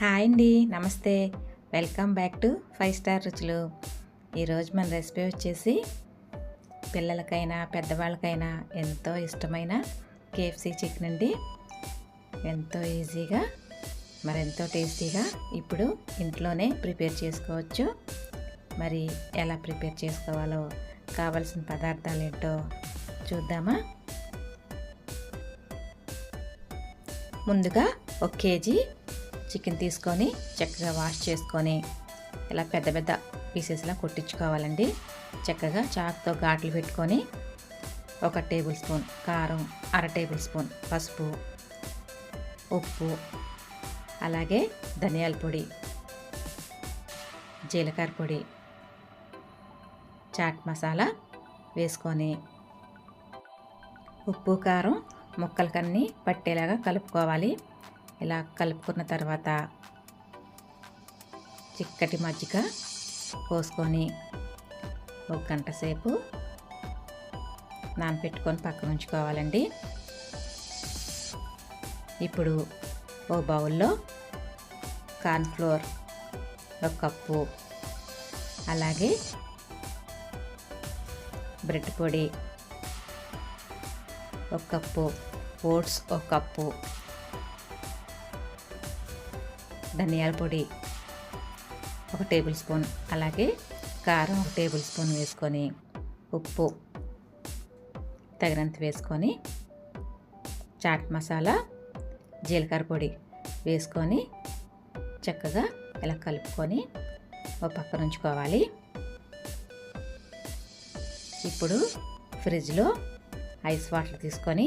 Hi అండి నమస్తే. Welcome back to five star రుచులు ఈరోజు మన రెసిపీ వచ్చేసి పిల్లలకైనా పెద్దవాళ్ళకైనా ఎంతో ఇష్టమైన కేఎఫ్సీ చికెన్ అండి. ఎంతో ఈజీగా మరెంతో టేస్టీగా ఇప్పుడు ఇంట్లోనే ప్రిపేర్ చేసుకోవచ్చు. మరి ఎలా ప్రిపేర్ చేసుకోవాలో కావలసిన పదార్థాలు ఏంటో చూద్దామా? ముందుగా ఒక కేజీ చికెన్ తీసుకొని చక్కగా వాష్ చేసుకొని ఇలా పెద్ద పెద్ద పీసెస్లా కొట్టించుకోవాలండి. చక్కగా చాక్తో ఘాట్లు పెట్టుకొని ఒక టేబుల్ స్పూన్ కారం అర టేబుల్ స్పూన్ పసుపు ఉప్పు అలాగే ధనియాల పొడి జీలకర్ర పొడి చాట్ మసాలా వేసుకొని ఉప్పు కారం ముక్కలకన్నీ పట్టేలాగా కలుపుకోవాలి. ఇలా కలుపుకున్న తర్వాత చిక్కటి మజ్జిగ పోసుకొని ఒక గంట సేపు నానపెట్టుకొని పక్కన ఉంచుకోవాలండి. ఇప్పుడు ఓ బౌల్లో కార్న్ఫ్లోర్ ఒక కప్పు అలాగే బ్రెడ్ పొడి ఒక కప్పు ఓట్స్ ఒక కప్పు ధనియాల పొడి ఒక టేబుల్ స్పూన్ అలాగే కారం ఒక టేబుల్ స్పూన్ వేసుకొని ఉప్పు తగినంత వేసుకొని చాట్ మసాలా జీలకర్ర పొడి వేసుకొని చక్కగా ఇలా కలుపుకొని ఒక పక్కన ఉంచుకోవాలి. ఇప్పుడు ఫ్రిడ్జ్లో ఐస్ వాటర్ తీసుకొని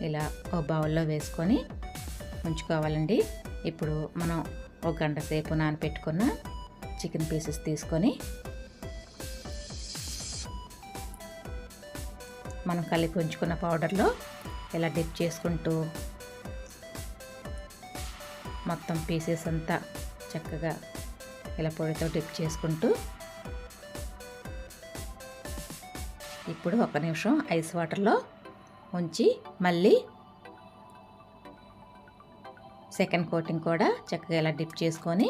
ఇలా ఓ బౌల్లో వేసుకొని ఉంచుకోవాలండి ఇప్పుడు మనం ఒక గంట సేపు నానపెట్టుకున్న చికెన్ పీసెస్ తీసుకొని మనం కలిపి ఉంచుకున్న పౌడర్లో ఇలా డిప్ చేసుకుంటూ మొత్తం పీసెస్ అంతా చక్కగా ఇలా పొడితో డిప్ చేసుకుంటూ ఇప్పుడు ఒక నిమిషం ఐస్ వాటర్లో ఉంచి మళ్ళీ సెకండ్ కోటింగ్ కూడా చక్కగా ఇలా డిప్ చేసుకొని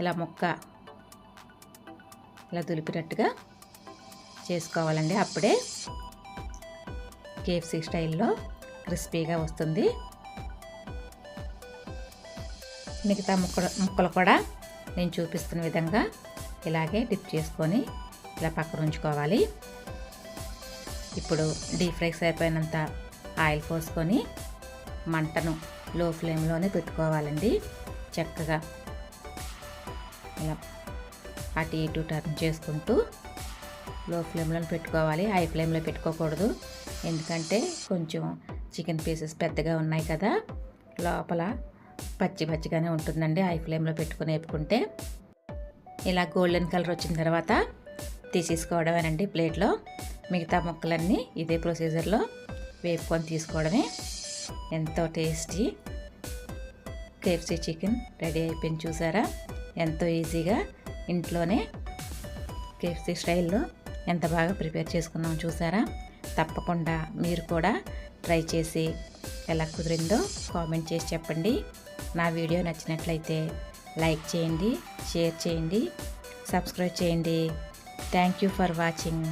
ఇలా ముక్క ఇలా దులిపినట్టుగా చేసుకోవాలండి. అప్పుడే కేఎఫ్సీ స్టైల్లో క్రిస్పీగా వస్తుంది. మిగతా ముక్కలు ముక్కలు కూడా నేను చూపిస్తున్న విధంగా ఇలాగే డిప్ చేసుకొని ఇలా పక్కన ఉంచుకోవాలి. ఇప్పుడు డీప్ ఫ్రైస్ అయిపోయినంత ఆయిల్ పోసుకొని మంటను లో ఫ్లేమ్లోనే పెట్టుకోవాలండి చక్కగా. ఇలా అటు ఇటు టర్న్ చేసుకుంటూ లో ఫ్లేమ్లో పెట్టుకోవాలి. హై ఫ్లేమ్లో పెట్టుకోకూడదు. ఎందుకంటే కొంచెం చికెన్ పీసెస్ పెద్దగా ఉన్నాయి కదా లోపల పచ్చి పచ్చిగానే ఉంటుందండి హై ఫ్లేమ్లో పెట్టుకుని వేపుకుంటే. ఇలా గోల్డెన్ కలర్ వచ్చిన తర్వాత తీసేసుకోవడమేనండి ప్లేట్లో. మిగతా ముక్కలన్నీ ఇదే ప్రొసీజర్లో వేపుకొని తీసుకోవడమే ఎంతో టేస్టీ. కేఎఫ్సీ చికెన్ రెడీ అయిపోయింది చూసారా? ఎంతో ఈజీగా ఇంట్లోనే కేఎఫ్సీ స్టైల్లో ఎంత బాగా ప్రిపేర్ చేసుకున్నాం చూసారా? తప్పకుండా మీరు కూడా ట్రై చేసి ఎలా కుదిరిందో కామెంట్ చేసి చెప్పండి. నా వీడియో నచ్చినట్లయితే లైక్ చేయండి షేర్ చేయండి సబ్స్క్రైబ్ చేయండి. Thank you for watching.